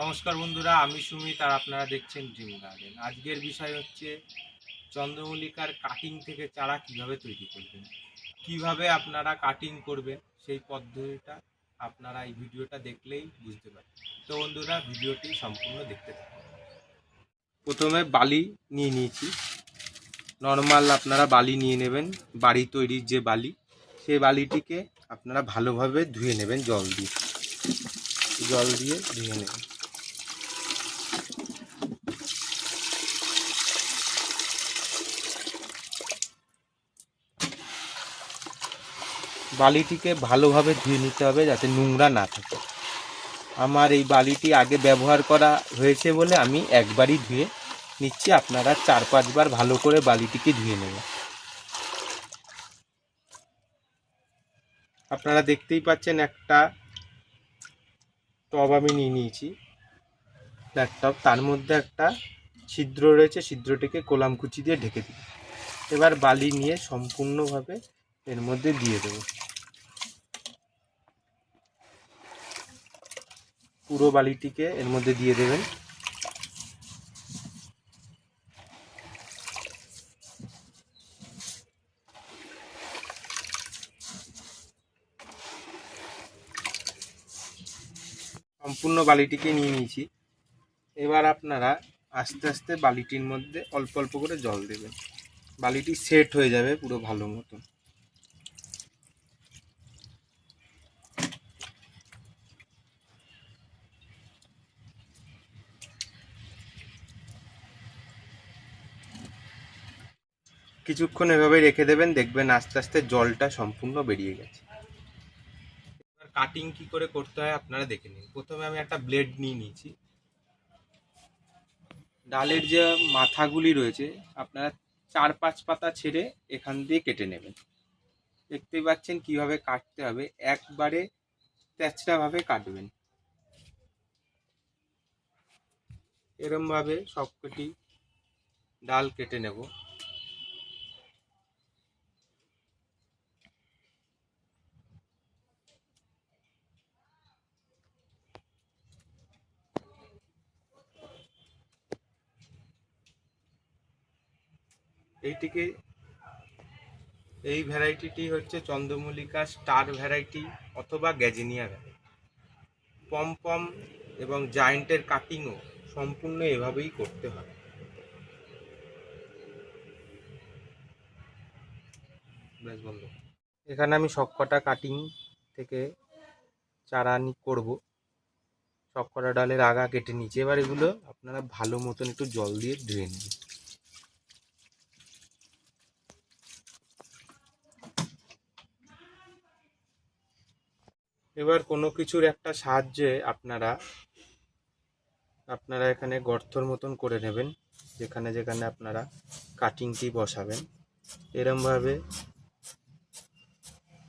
নমস্কার বন্ধুরা, আমি সুমিত আর আপনারা দেখছেন ড্রিম গার্ডেন আজকের বিষয় হচ্ছে চন্দ্রমল্লিকার কাটিং থেকে চারা কীভাবে তৈরি করবেন? কীভাবে আপনারা কাটিং করবেন? সেই পদ্ধতিটা আপনারা এই ভিডিওটা দেখলেই বুঝতে পারবেন। তো বন্ধুরা, ভিডিওটি সম্পূর্ণ দেখতে থাকুন। প্রথমে বালি নিয়ে নিয়েছি। নর্মাল আপনারা বালি নিয়ে নেবেন, বাড়ি তৈরির যে বালি, সেই বালিটিকে আপনারা ভালোভাবে ধুয়ে নেবেন জল দিয়ে। জল দিয়ে ধুয়ে নেবেন। বালিটিকে ভালোভাবে ধুয়ে নিতে হবে যাতে নোংরা না থাকে। আমার এই বালিটি আগে ব্যবহার করা হয়েছে বলে আমি একবারই ধুয়ে নিচ্ছি। আপনারা চার পাঁচবার ভালো করে বালিটিকে ধুয়ে নেবেন। আপনারা দেখতেই পাচ্ছেন একটা টব আমি নিয়ে নিয়েছি। ফ্ল্যাট টব তার মধ্যে একটা ছিদ্র রয়েছে, ছিদ্রটিকে কোলামকুচি দিয়ে ঢেকে দিই। এবার বালি নিয়ে সম্পূর্ণভাবে এর মধ্যে দিয়ে দেবো। পুরো বালিটিকে এর মধ্যে দিয়ে দেবেন। সম্পূর্ণ বালিটিকে নিয়ে নিয়েছি। এবার আপনারা আস্তে আস্তে বালিটির মধ্যে অল্প অল্প করে জল দেবেন। বালিটি সেট হয়ে যাবে পুরো ভালো মতন। কিছুক্ষণ এভাবে রেখে দেবেন, দেখবেন আস্তে আস্তে জলটা সম্পূর্ণ বেরিয়ে গেছে। এবার কাটিং কি করে করতে হয় আপনারা দেখে নিন। প্রথমে আমি একটা ব্লেড নিয়ে নিয়েছি। ডালের যে মাথাগুলি রয়েছে, আপনারা চার পাঁচ পাতা ছেড়ে এখান দিয়ে কেটে নেবেন। দেখতেই পাচ্ছেন কীভাবে কাটতে হবে। একবারে তেচড়াভাবে কাটবেন। এরমভাবে সবকটি ডাল কেটে নেব। এইটিকে এই ভ্যারাইটিটি হচ্ছে চন্দ্রমল্লিকা স্টার ভ্যারাইটি অথবা গ্যাজিনিয়া ভ্যারাইটি। পম পম এবং জায়েন্টের কাটিংও সম্পূর্ণ এভাবেই করতে হয়। এখানে আমি সবকটা কাটিং থেকে চারা নি করব। সবকটা ডালের আগা কেটে নিচে, এবার এগুলো আপনারা ভালো মতন একটু জল দিয়ে ধুয়ে নেবেন এবার কোনো কিছুর একটা সাহায্যে আপনারা আপনারা এখানে গর্তর মতন করে নেবেন, যেখানে যেখানে আপনারা কাটিংটি বসাবেন, এরমভাবে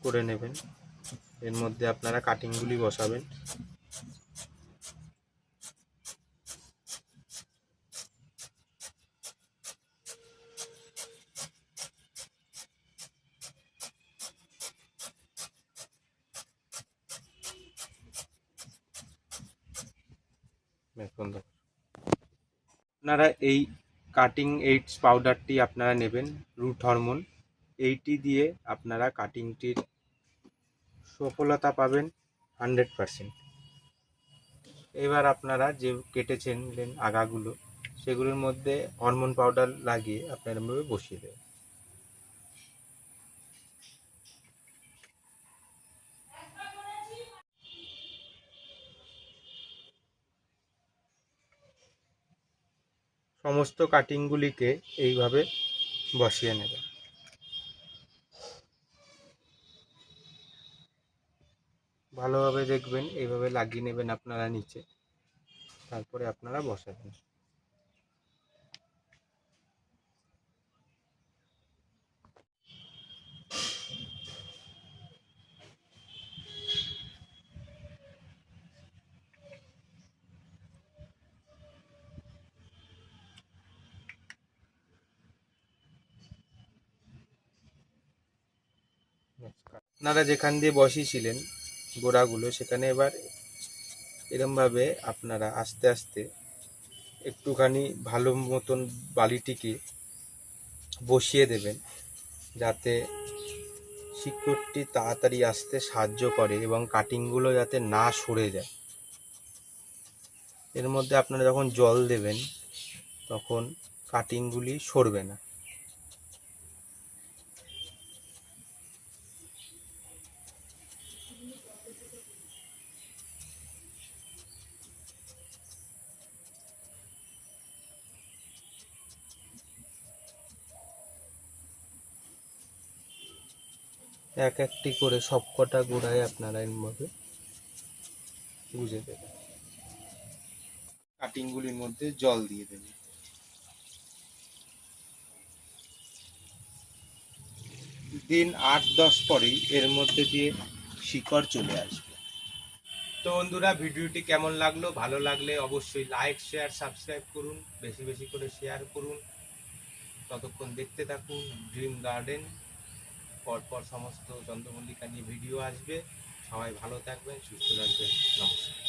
করে নেবেন। এর মধ্যে আপনারা কাটিংগুলি বসাবেন এখন দেখো। আপনারা এই কাটিং এইডস পাউডারটি আপনারা নেবেন রুট হরমোন এইটি দিয়ে আপনারা কাটিংটির সফলতা পাবেন হান্ড্রেড পারসেন্ট এবার আপনারা যে কেটেছেন আগাগুলো, সেগুলোর মধ্যে হরমোন পাউডার লাগিয়ে আপনারা বসিয়ে দেবেন। সমস্ত কাটিংগুলিকে এইভাবে বসিয়ে নেবেন ভালোভাবে দেখবেন, এইভাবে লাগিয়ে নেবেন আপনারা নিচে। তারপরে আপনারা বসাবেন। আপনারা যেখান দিয়ে বসিয়েছিলেন গোড়াগুলো, সেখানে এবার এরমভাবে আপনারা আস্তে আস্তে একটুখানি ভালো মতন বালিটিকে বসিয়ে দেবেন, যাতে শিকড়টি তাড়াতাড়ি আসতে সাহায্য করে এবং কাটিংগুলো যাতে না সরে যায়। এর মধ্যে আপনারা যখন জল দেবেন, তখন কাটিংগুলি সরবে না। এক একটি করে সবকটা গোড়ায় আপনারা এরমভাবে গুজে দেবেন। কাটিংগুলির মধ্যে জল দিয়ে দেবেন। দিন আট দশ পরেই এর মধ্যে দিয়ে শিকড় চলে আসবে। তো বন্ধুরা, ভিডিওটি কেমন লাগল? ভালো লাগলে অবশ্যই লাইক শেয়ার সাবস্ক্রাইব করুন। বেশি বেশি করে শেয়ার করুন। ততক্ষণ দেখতে থাকুন ড্রিম গার্ডেন পরপর সমস্ত চন্দ্রমল্লিকা নিয়ে ভিডিও আসবে। সবাই ভালো থাকবেন, সুস্থ থাকবেন। নমস্কার।